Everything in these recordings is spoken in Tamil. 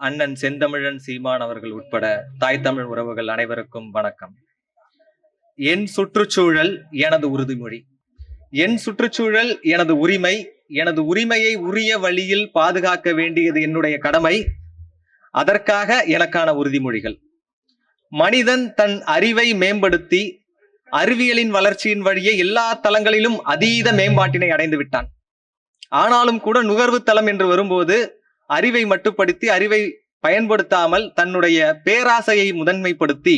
அண்ணன் செந்தமிழன் சீமான் அவர்கள் உட்பட தாய் தமிழ் உறவுகள் அனைவருக்கும் வணக்கம். என் சுற்றுச்சூழல் எனது உறுதிமொழி. என் சுற்றுச்சூழல் எனது உரிமை எனது உரிமையை உரிய வழியில் பாதுகாக்க வேண்டியது என்னுடைய கடமை. அதற்காக எனக்கான உறுதிமொழிகள். மனிதன் தன் அறிவை மேம்படுத்தி அறிவியலின் வளர்ச்சியின் வழியே எல்லா தளங்களிலும் அதீத மேம்பாட்டினை அடைந்து விட்டான் ஆனாலும் கூட நுகர்வு தளம் என்று வரும்போது அறிவை மட்டுப்படுத்தி அறிவை பயன்படுத்தாமல் தன்னுடைய பேராசையை முதன்மைப்படுத்தி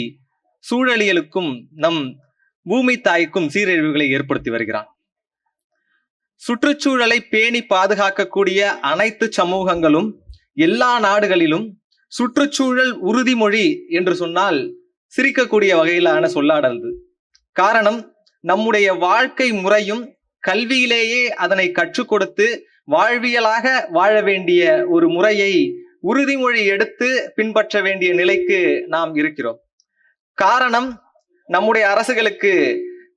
சூழலியலுக்கும் நம் பூமி தாய்க்கும் சீரழிவுகளை ஏற்படுத்தி வருகிறான். சுற்றுச்சூழலை பேணி பாதுகாக்கக்கூடிய அனைத்து சமூகங்களும் எல்லா நாடுகளிலும் சுற்றுச்சூழல் உறுதிமொழி என்று சொன்னால் சிரிக்கக்கூடிய வகையிலான சொல்லாடல்து. காரணம் நம்முடைய வாழ்க்கை முறையும் கல்வியிலேயே அதனை கற்றுக் கொடுத்து வாழ்வியலாக வாழ வேண்டிய ஒரு முறையை உறுதிமொழி எடுத்து பின்பற்ற வேண்டிய நிலைக்கு நாம் இருக்கிறோம். காரணம் நம்முடைய அரசுகளுக்கு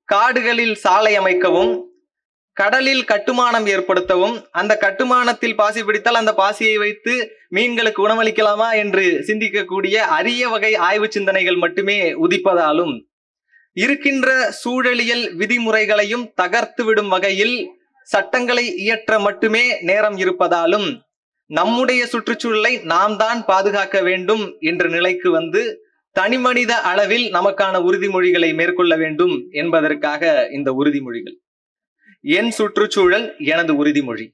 காடுகளில் சாலை அமைக்கவும் கடலில் கட்டுமானம் ஏற்படுத்தவும் அந்த கட்டுமானத்தில் பாசி பிடித்தால் அந்த பாசியை வைத்து மீன்களுக்கு உணவளிக்கலாமா என்று சிந்திக்கக்கூடிய அரிய வகை ஆய்வு சிந்தனைகள் மட்டுமே உதிப்பதாலும் இருக்கின்ற சூழலியல் விதிமுறைகளையும் தகர்த்து விடும் வகையில் சட்டங்களை இயற்ற மட்டுமே நேரம் இருப்பதாலும் நம்முடைய சுற்றுச்சூழலை நாம் தான் பாதுகாக்க வேண்டும் என்ற நிலைக்கு வந்து தனிமனித அளவில் நமக்கான உறுதிமொழிகளை மேற்கொள்ள வேண்டும் என்பதற்காக இந்த உறுதிமொழிகள். என் சுற்றுச்சூழல் எனது உறுதிமொழி.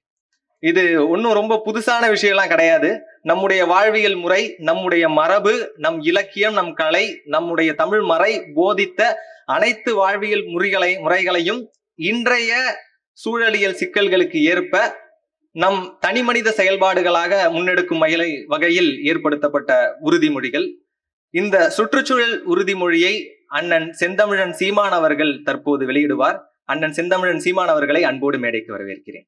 இது ஒன்றும் ரொம்ப புதுசான விஷயம்லாம் கிடையாது. நம்முடைய வாழ்வியல் முறை நம்முடைய மரபு நம் இலக்கியம் நம் கலை நம்முடைய தமிழ் மறை போதித்த அனைத்து வாழ்வியல் முறைகளை முறைகளையும் இன்றைய சூழலியல் சிக்கல்களுக்கு ஏற்ப நம் தனிமனித செயல்பாடுகளாக முன்னெடுக்கும் மயிலை வகையில் ஏற்படுத்தப்பட்ட உறுதிமொழிகள். இந்த சுற்றுச்சூழல் உறுதிமொழியை அண்ணன் செந்தமிழன் சீமான் அவர்கள் தற்போது வெளியிடுவார். அண்ணன் செந்தமிழன் சீமான் அவர்களை அன்போடு மேடைக்கு வரவேற்கிறேன்.